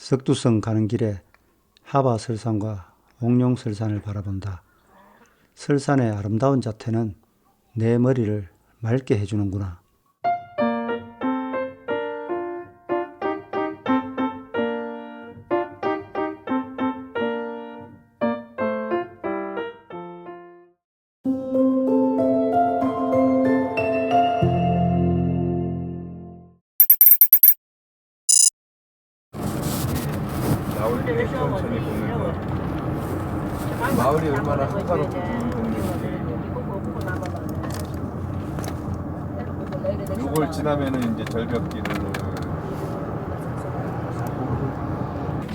석두성 가는 길에 하바설산과 옥룡설산을 바라본다. 설산의 아름다운 자태는 내 머리를 맑게 해주는구나. 절벽길을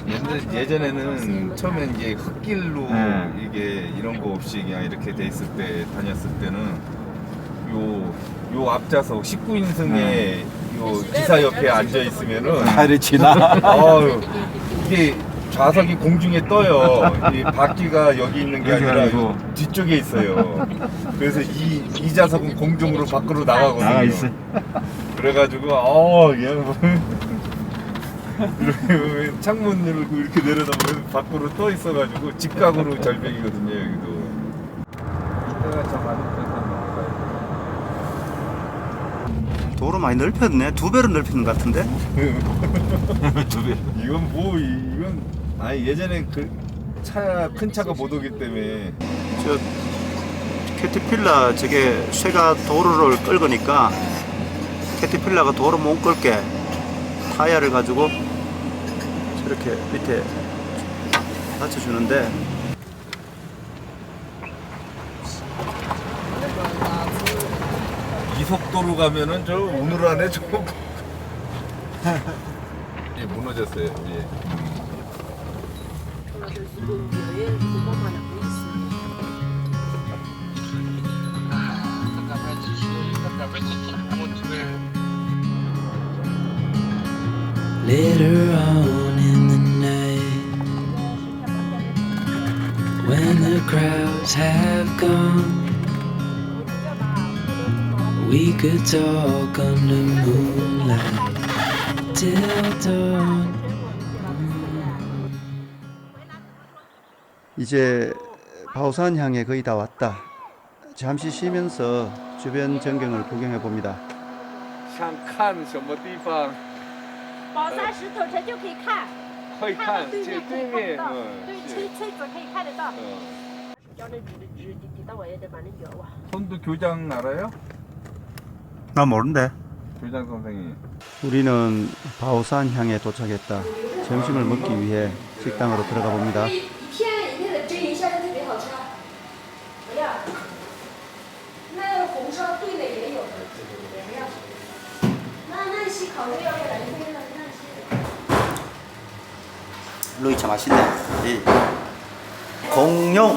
예전, 예전에는 처음에 이제 흙길로 네. 이게 이런 거 없이 그냥 이렇게 돼 있을 때 다녔을 때는 요, 요 앞좌석 19인승에 요 기사 옆에 앉아 있으면은 발이 지나. 아유, 이게 좌석이 공중에 떠요. 이 바퀴가 여기 있는 게 여기 아니라 아니고. 요 뒤쪽에 있어요. 그래서 이, 이 좌석은 공중으로 밖으로 나가거든요. 나가 있어. 그래가지고, 어, 그냥 이렇게 창문 열고 이렇게 내려다보면 밖으로 떠 있어가지고 직각으로 절벽이거든요, 여기도. 도로 많이 넓혔네. 두 배로 넓히는 것 같은데? 두 배. 이건 뭐, 이- 이건, 아니, 예전에 그 차, 큰 차가 못 오기 때문에 저 캐티필라 저게 쇠가 도로를 끌거니까 캐티필라가 도로 못 끌게 타이어를 가지고 저렇게 밑에 받쳐주는데 이 속도로 가면은 저 오늘 안에 좀 예, 무너졌어요. 예. Later on in the night, when the crowds have gone, we could talk under moonlight till dawn. 이제 바오산 향에 거의 다 왔다. 잠시 쉬면서 주변 전경을 구경해 봅니다. 想看什么地方宝山石头城就可以看，可以看到对这面可以对面，看得到，嗯，对，是吹吹子可以看得到。 어.叫那指指指指到我也得把那脚哇。 손도 교장 알아요? 나 모른대. 교장 선생님. 우리는 바오산 향에 도착했다. 점심을 먹기 위해 식당으로 들어가 봅니다. 루이 참 맛있네. 이 공룡.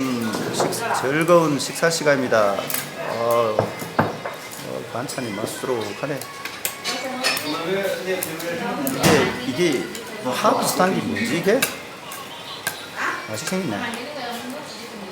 음, 식, 즐거운 식사 시간입니다. 어, 어, 반찬이 맛스러하네. 이게 이게 하 비슷한 게 뭐지 이게? 맛있게 생겼네.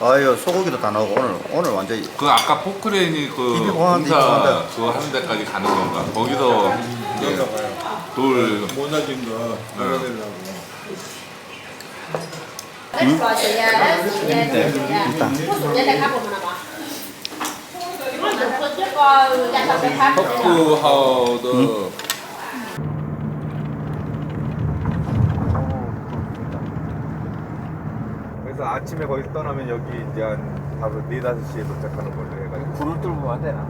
아유 소고기도 다 나오고 오늘 오늘 완전 히 그 아까 포크레인이 그 공사 그거 하는 데까지 가는 건가? 거기서 네. 돌 모나진 거 알아내려고. 음. 음. 음. 음. 음. 그래서 아침에 거기서 떠나면 여기 이제 한 다섯 네 다섯 시에 도착하는 걸로 해가지고 불을 뚫으면 안 되나?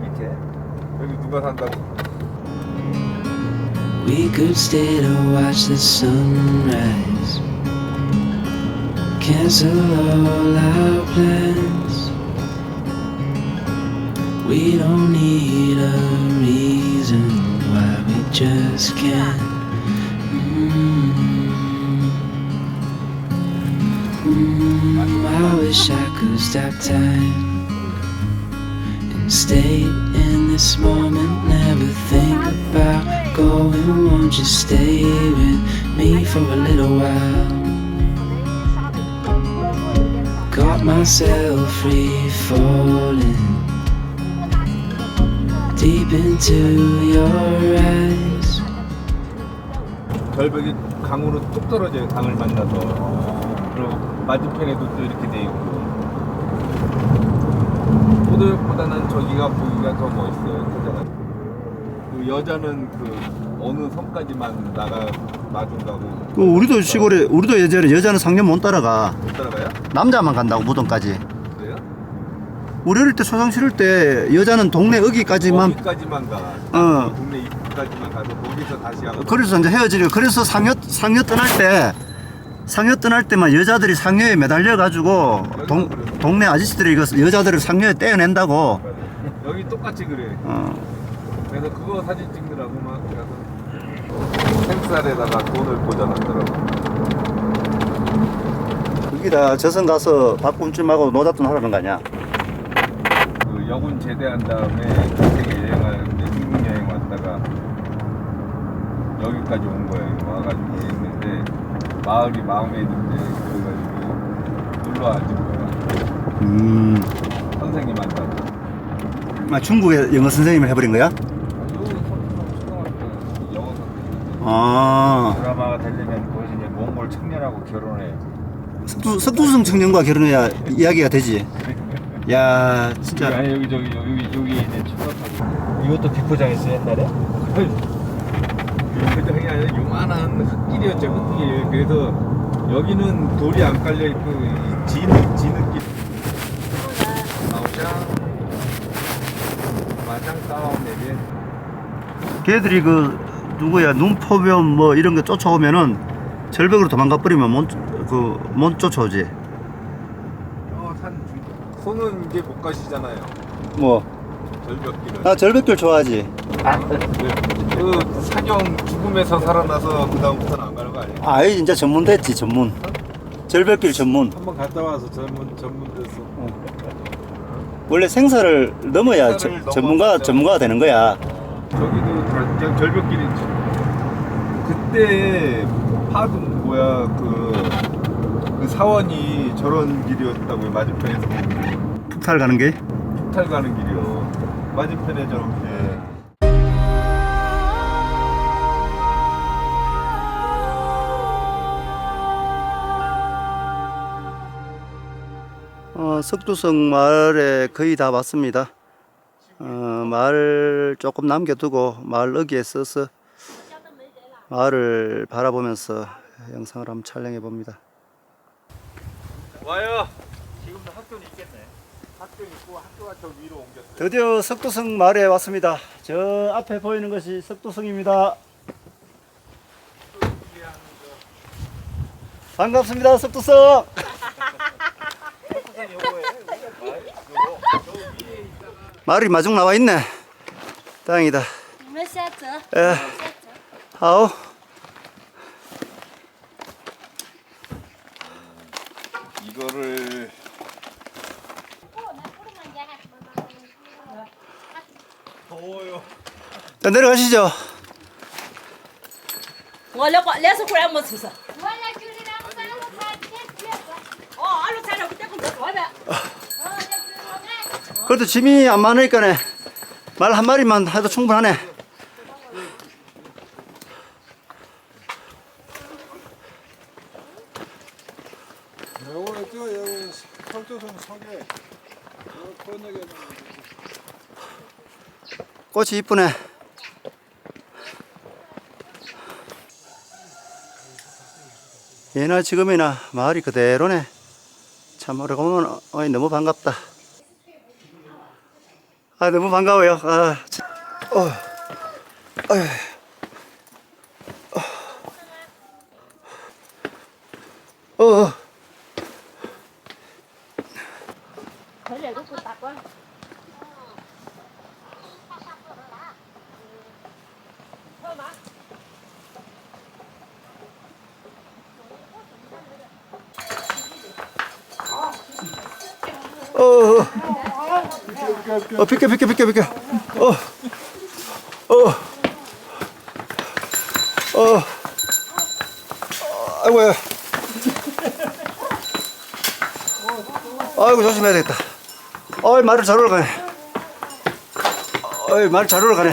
밑에. 여기 누가 산다고? We could stay to watch the sunrise. Cancel all our plans. We don't need a reason why we just can't. I wish I could stop time and stay in this moment. Never think about going. Won't you stay with me for a little while? Got myself free falling deep into your eyes. 절벽이 강으로 뚝 떨어져요. 강을 만나서. 그리고 맞은편에도 또 이렇게 돼 있고. 호도역보다는 저기가 보기가 더 멋있어요. 여자는. 그 여자는 그 어느 섬까지만 나가 마중 가고 그 우리도 시골에 우리도 예전에 여자는 상년 못 따라가 못 따라가요? 남자만 간다고 무덤까지 그래요? 우리 어릴 때 초상 치를 때 여자는 동네 어기까지만 거기까지만 가. 어. 동네 입구까지만 가서 거기서 다시 하고. 그래서 이제 헤어지려 그래서 상여 상여 떠날 때 상여 떠날 때만 여자들이 상여에 매달려 가지고 동, 동네 아저씨들이 이거 여자들을 상여에 떼어낸다고 여기 똑같이 그래. 어, 그래서 그거 사진 찍느라고 막 가서 생쌀에다가 돈을 꽂아놨더라고. 거기다 저선 가서 밥꿈쯤하고 노잣돈 하라는 거 아니야 그 여군 제대한 다음에 세계 여행하는데 중국 여행 왔다가 여기까지 온 거예요. 와가지고 마을이 마음에 든대 그래가지고 놀러 앉은 거야. 음 선생님 한다고. 아, 중국에 영어 선생님을 해버린 거야? 아 드라마가 되려면 거기서 이제 몽골 청년하고 결혼해. 석두, 석두성 청년과 결혼해야 이야기가 되지 야 진짜 아니 여기 저기 여기 여기 있는 축구하고 이것도 비포장했어 옛날에? 아니라 요만한 흙길이었죠 흙길. 그래서 여기는 돌이 안 깔려 있고 이 진흙 진흙길. 나오자. 마장 다운에게 걔들이 그 누구야 눈포변 뭐 이런 거 쫓아오면은 절벽으로 도망가 버리면 못그못 쫓아오지. 어 산 손은 이제 못 가시잖아요. 뭐 절벽길은 아 절벽길 좋아하지 그 사경 죽음에서 살아나서 그 다음부터는 안 가는 거 아니에요? 아이 이제 전문 됐지 전문 절벽길 전문 한번 갔다 와서 전문 전문 됐어. 원래 생사를 넘어야 생사를 저- 넘어서 전문가 진짜. 전문가가 되는 거야 저기도 다 그냥 절벽길이지. 그때 파도 뭐야 그, 그 사원이 저런 길이었다고요 맞은편에서 북탈 가는 게 북탈 가는 길이요. 맞은편에 저렇게. 어, 석두성 마을에 거의 다 왔습니다. 어, 마을 조금 남겨두고 마을 어기에 서서 마을을 바라보면서 영상을 한번 촬영해 봅니다. 와요. 지금도 학교는 있겠네. 학교 있고 학교가 저 위로 옮겼어요. 드디어 석두성 마을에 왔습니다. 저 앞에 보이는 것이 석두성입니다. 반갑습니다, 석두성. 마을이 마중 나와 있네. 다행이다. 你们先走， 에, 하오. 이거를 자, 내려가시죠. 그래도 짐이 안 많으니까 말 한마리만 해도 충분하네. 꽃이 이쁘네. 예나 지금이나 마을이 그대로네. 참 오래보면 어이 너무 반갑다. 아 너무 반가워요. 아, 참. 어, 어휴. 어, 비켜, 비켜, 비켜, 비켜. 어, 어, 어, 아이고야. 아이고, 조심해야 되겠다. 어이, 말을 잘 올라가네. 어이, 말을 잘 올라가네.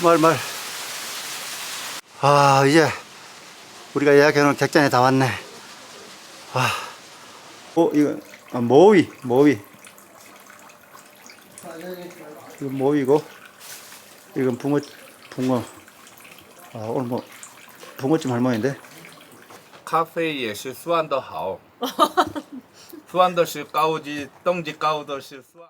말, 말. 아, 이제 우리가 예약해놓은 객잔에 다 왔네. 아, 어, 이거, 아, 모위, 모위. 이거 모위고, 이건 붕어, 붕어. 아, 오늘 뭐, 붕어찜 할머니인데. 咖啡也是算的好，算的是高级，等级高的是算。